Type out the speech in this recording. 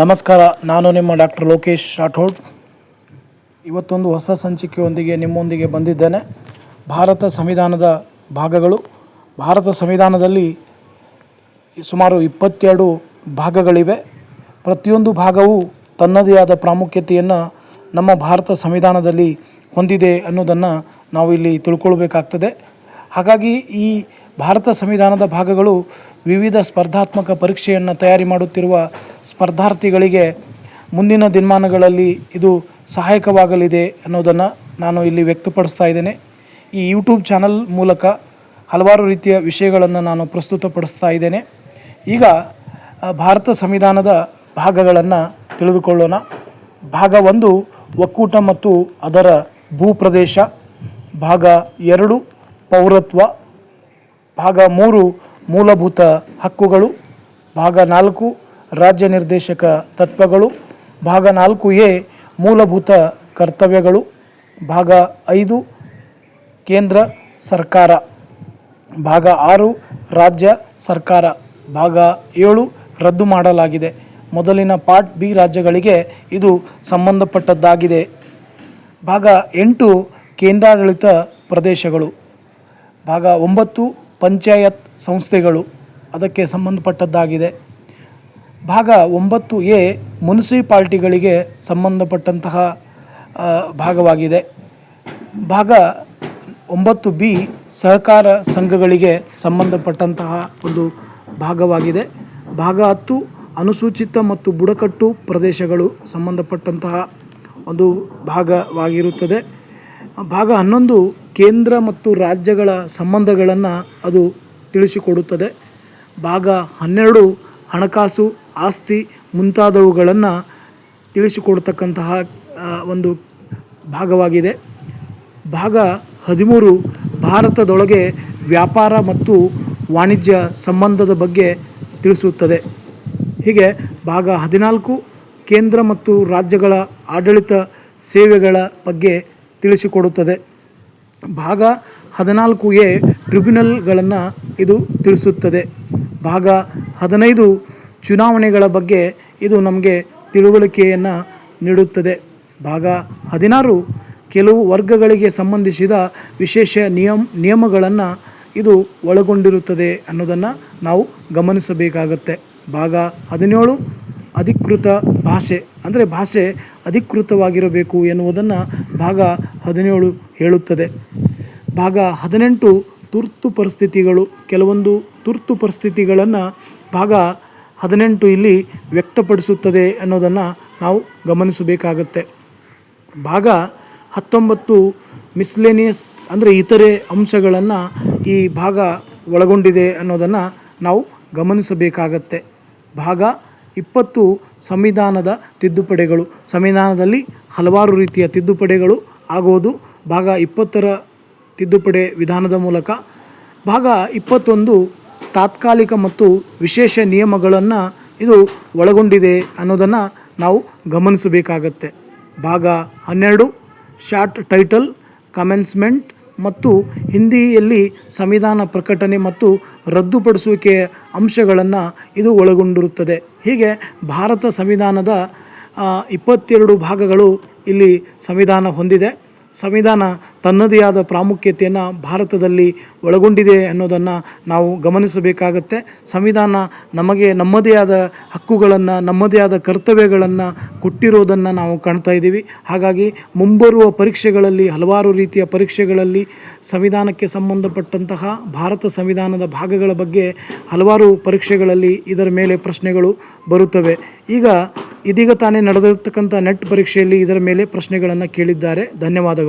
ನಮಸ್ಕಾರ, ನಾನು ನಿಮ್ಮ ಡಾಕ್ಟರ್ ಲೋಕೇಶ್ ರಾಠೋಡ್. ಇವತ್ತೊಂದು ಹೊಸ ಸಂಚಿಕೆಯೊಂದಿಗೆ ನಿಮ್ಮೊಂದಿಗೆ ಬಂದಿದ್ದೇನೆ. ಭಾರತ ಸಂವಿಧಾನದ ಭಾಗಗಳು. ಭಾರತ ಸಂವಿಧಾನದಲ್ಲಿ ಸುಮಾರು ಇಪ್ಪತ್ತೆರಡು ಭಾಗಗಳಿವೆ. ಪ್ರತಿಯೊಂದು ಭಾಗವು ತನ್ನದೇ ಆದ ಪ್ರಾಮುಖ್ಯತೆಯನ್ನು ನಮ್ಮ ಭಾರತ ಸಂವಿಧಾನದಲ್ಲಿ ಹೊಂದಿದೆ ಅನ್ನೋದನ್ನು ನಾವು ಇಲ್ಲಿ ತಿಳ್ಕೊಳ್ಬೇಕಾಗ್ತದೆ. ಹಾಗಾಗಿ ಈ ಭಾರತ ಸಂವಿಧಾನದ ಭಾಗಗಳು ವಿವಿಧ ಸ್ಪರ್ಧಾತ್ಮಕ ಪರೀಕ್ಷೆಯನ್ನು ತಯಾರಿ ಮಾಡುತ್ತಿರುವ ಸ್ಪರ್ಧಾರ್ಥಿಗಳಿಗೆ ಮುಂದಿನ ದಿನಮಾನಗಳಲ್ಲಿ ಇದು ಸಹಾಯಕವಾಗಲಿದೆ ಅನ್ನೋದನ್ನು ನಾನು ಇಲ್ಲಿ ವ್ಯಕ್ತಪಡಿಸ್ತಾ ಇದ್ದೇನೆ. ಈ ಯೂಟ್ಯೂಬ್ ಚಾನಲ್ ಮೂಲಕ ಹಲವಾರು ರೀತಿಯ ವಿಷಯಗಳನ್ನು ನಾನು ಪ್ರಸ್ತುತಪಡಿಸ್ತಾ ಇದ್ದೇನೆ. ಈಗ ಭಾರತ ಸಂವಿಧಾನದ ಭಾಗಗಳನ್ನು ತಿಳಿದುಕೊಳ್ಳೋಣ. ಭಾಗ ಒಂದು, ಒಕ್ಕೂಟ ಮತ್ತು ಅದರ ಭೂಪ್ರದೇಶ. ಭಾಗ ಎರಡು, ಪೌರತ್ವ. ಭಾಗ ಮೂರು ಮೂಲಭೂತ ಹಕ್ಕುಗಳು, ಭಾಗ ನಾಲ್ಕು, ರಾಜ್ಯ ನಿರ್ದೇಶಕ ತತ್ವಗಳು, ಭಾಗ ನಾಲ್ಕು ಎ, ಮೂಲಭೂತ ಕರ್ತವ್ಯಗಳು, ಭಾಗ ಐದು, ಕೇಂದ್ರ ಸರ್ಕಾರ, ಭಾಗ ಆರು, ರಾಜ್ಯ ಸರ್ಕಾರ, ಭಾಗ ಏಳು ರದ್ದು ಮಾಡಲಾಗಿದೆ. ಮೊದಲಿನ ಪಾರ್ಟ್ ಬಿ ರಾಜ್ಯಗಳಿಗೆ ಇದು ಸಂಬಂಧಪಟ್ಟದ್ದಾಗಿದೆ. ಭಾಗ ಎಂಟು ಕೇಂದ್ರಾಡಳಿತ ಪ್ರದೇಶಗಳು, ಭಾಗ ಒಂಬತ್ತು ಪಂಚಾಯತ್ ಸಂಸ್ಥೆಗಳು ಅದಕ್ಕೆ ಸಂಬಂಧಪಟ್ಟದ್ದಾಗಿದೆ. ಭಾಗ ಒಂಬತ್ತು ಎ ಮುನ್ಸಿಪಾಲ್ಟಿಗಳಿಗೆ ಸಂಬಂಧಪಟ್ಟಂತಹ ಭಾಗವಾಗಿದೆ. ಭಾಗ ಒಂಬತ್ತು ಬಿ ಸಹಕಾರ ಸಂಘಗಳಿಗೆ ಸಂಬಂಧಪಟ್ಟಂತಹ ಒಂದು ಭಾಗವಾಗಿದೆ. ಭಾಗ ಹತ್ತು ಅನುಸೂಚಿತ ಮತ್ತು ಬುಡಕಟ್ಟು ಪ್ರದೇಶಗಳು ಸಂಬಂಧಪಟ್ಟಂತಹ ಒಂದು ಭಾಗವಾಗಿರುತ್ತದೆ. ಭಾಗ ಹನ್ನೊಂದು ಕೇಂದ್ರ ಮತ್ತು ರಾಜ್ಯಗಳ ಸಂಬಂಧಗಳನ್ನು ಅದು ತಿಳಿಸಿಕೊಡುತ್ತದೆ. ಭಾಗ ಹನ್ನೆರಡು ಹಣಕಾಸು, ಆಸ್ತಿ ಮುಂತಾದವುಗಳನ್ನು ತಿಳಿಸಿಕೊಡ್ತಕ್ಕಂತಹ ಒಂದು ಭಾಗವಾಗಿದೆ. ಭಾಗ ಹದಿಮೂರು ಭಾರತದೊಳಗೆ ವ್ಯಾಪಾರ ಮತ್ತು ವಾಣಿಜ್ಯ ಸಂಬಂಧದ ಬಗ್ಗೆ ತಿಳಿಸುತ್ತದೆ. ಹೀಗೆ ಭಾಗ ಹದಿನಾಲ್ಕು ಕೇಂದ್ರ ಮತ್ತು ರಾಜ್ಯಗಳ ಆಡಳಿತ ಸೇವೆಗಳ ಬಗ್ಗೆ ತಿಳಿಸಿಕೊಡುತ್ತದೆ. ಭಾಗ ಹದಿನಾಲ್ಕು ಎ ಟ್ರಿಬ್ಯುನಲ್ಗಳನ್ನು ಇದು ತಿಳಿಸುತ್ತದೆ. ಭಾಗ ಹದಿನೈದು ಚುನಾವಣೆಗಳ ಬಗ್ಗೆ ಇದು ನಮಗೆ ತಿಳುವಳಿಕೆಯನ್ನು ನೀಡುತ್ತದೆ. ಭಾಗ ಹದಿನಾರು ಕೆಲವು ವರ್ಗಗಳಿಗೆ ಸಂಬಂಧಿಸಿದ ವಿಶೇಷ ನಿಯಮ ನಿಯಮಗಳನ್ನು ಇದು ಒಳಗೊಂಡಿರುತ್ತದೆ ಅನ್ನೋದನ್ನು ನಾವು ಗಮನಿಸಬೇಕಾಗತ್ತೆ. ಭಾಗ ಹದಿನೇಳು ಅಧಿಕೃತ ಭಾಷೆ, ಅಂದರೆ ಭಾಷೆ ಅಧಿಕೃತವಾಗಿರಬೇಕು ಎನ್ನುವುದನ್ನು ಭಾಗ ಹದಿನೇಳು ಹೇಳುತ್ತದೆ. ಭಾಗ ಹದಿನೆಂಟು, ತುರ್ತು ಪರಿಸ್ಥಿತಿಗಳು. ಕೆಲವೊಂದು ತುರ್ತು ಪರಿಸ್ಥಿತಿಗಳನ್ನು ಭಾಗ ಹದಿನೆಂಟು ಇಲ್ಲಿ ವ್ಯಕ್ತಪಡಿಸುತ್ತದೆ ಅನ್ನೋದನ್ನು ನಾವು ಗಮನಿಸಬೇಕಾಗತ್ತೆ. ಭಾಗ ಹತ್ತೊಂಬತ್ತು ಮಿಸ್ಲೇನಿಯಸ್ ಅಂದರೆ ಇತರೆ ಅಂಶಗಳನ್ನು ಈ ಭಾಗ ಒಳಗೊಂಡಿದೆ ಅನ್ನೋದನ್ನು ನಾವು ಗಮನಿಸಬೇಕಾಗತ್ತೆ. ಭಾಗ ಇಪ್ಪತ್ತು ಸಂವಿಧಾನದ ತಿದ್ದುಪಡಿಗಳು. ಸಂವಿಧಾನದಲ್ಲಿ ಹಲವಾರು ರೀತಿಯ ತಿದ್ದುಪಡಿಗಳು ಆಗುವುದು ಭಾಗ ಇಪ್ಪತ್ತರ ತಿದ್ದುಪಡಿ ವಿಧಾನದ ಮೂಲಕ. ಭಾಗ ಇಪ್ಪತ್ತೊಂದು ತಾತ್ಕಾಲಿಕ ಮತ್ತು ವಿಶೇಷ ನಿಯಮಗಳನ್ನು ಇದು ಒಳಗೊಂಡಿದೆ ಅನ್ನೋದನ್ನು ನಾವು ಗಮನಿಸಬೇಕಾಗತ್ತೆ. ಭಾಗ ಹನ್ನೆರಡು, ಶಾರ್ಟ್ ಟೈಟಲ್, ಕಮೆನ್ಸ್ಮೆಂಟ್ ಮತ್ತು ಹಿಂದಿಯಲ್ಲಿ ಸಂವಿಧಾನ ಪ್ರಕಟಣೆ ಮತ್ತು ರದ್ದುಪಡಿಸುವಿಕೆಯ ಅಂಶಗಳನ್ನು ಇದು ಒಳಗೊಂಡಿರುತ್ತದೆ. ಹೀಗೆ ಭಾರತ ಸಂವಿಧಾನದ ಇಪ್ಪತ್ತೆರಡು ಭಾಗಗಳು ಇಲ್ಲಿ ಸಂವಿಧಾನ ಹೊಂದಿದೆ. ಸಂವಿಧಾನ ತನ್ನದೇ ಆದ ಪ್ರಾಮುಖ್ಯತೆಯನ್ನು ಭಾರತದಲ್ಲಿ ಒಳಗೊಂಡಿದೆ ಅನ್ನೋದನ್ನು ನಾವು ಗಮನಿಸಬೇಕಾಗತ್ತೆ. ಸಂವಿಧಾನ ನಮಗೆ ನಮ್ಮದೇ ಆದ ಹಕ್ಕುಗಳನ್ನು, ನಮ್ಮದೇ ಆದ ಕರ್ತವ್ಯಗಳನ್ನು ಕೊಟ್ಟಿರೋದನ್ನು ನಾವು ಕಾಣ್ತಾ ಇದ್ದೀವಿ. ಹಾಗಾಗಿ ಮುಂಬರುವ ಪರೀಕ್ಷೆಗಳಲ್ಲಿ, ಹಲವಾರು ರೀತಿಯ ಪರೀಕ್ಷೆಗಳಲ್ಲಿ ಸಂವಿಧಾನಕ್ಕೆ ಸಂಬಂಧಪಟ್ಟಂತಹ ಭಾರತ ಸಂವಿಧಾನದ ಭಾಗಗಳ ಬಗ್ಗೆ ಹಲವಾರು ಪರೀಕ್ಷೆಗಳಲ್ಲಿ ಇದರ ಮೇಲೆ ಪ್ರಶ್ನೆಗಳು ಬರುತ್ತವೆ. ಈಗ ಇದೀಗ ತಾನೇ ನಡೆದಿರ್ತಕ್ಕಂಥ ನೆಟ್ ಪರೀಕ್ಷೆಯಲ್ಲಿ ಇದರ ಮೇಲೆ ಪ್ರಶ್ನೆಗಳನ್ನು ಕೇಳಿದ್ದಾರೆ. ಧನ್ಯವಾದಗಳು.